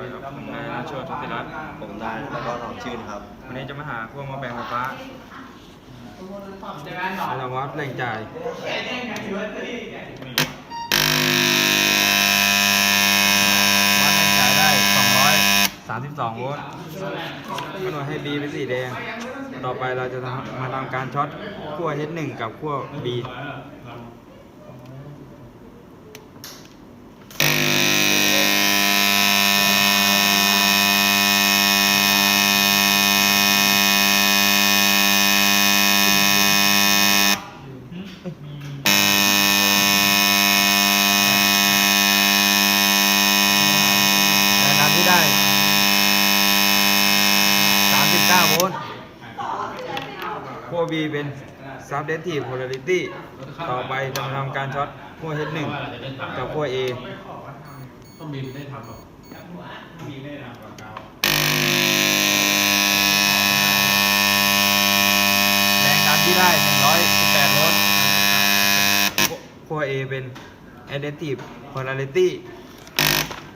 ครับผมนายนาโชติธิรัตน์ผมนายแล้วก็น้องชื่นครับ วันนี้จะมาหาพวกมาแบ่งไฟฟ้าเราวัดแรงจ่ายวัดแรงจ่ายได้ 232 โวลต์กำหนดให้ B เป็นสีแดง ต่อไปเราจะทำมาทำการช็อตขั้ว H1 กับขั้ว B ได้ 39 โวลต์ขั้ว B เป็น subjective polarity ต่อไปจะทำการช็อตขั้ว H1 กับขั้ว A ต้องบินได้ทำหรอแรงดันที่ได้ 118 โวลต์ขั้ว A เป็น additive polarity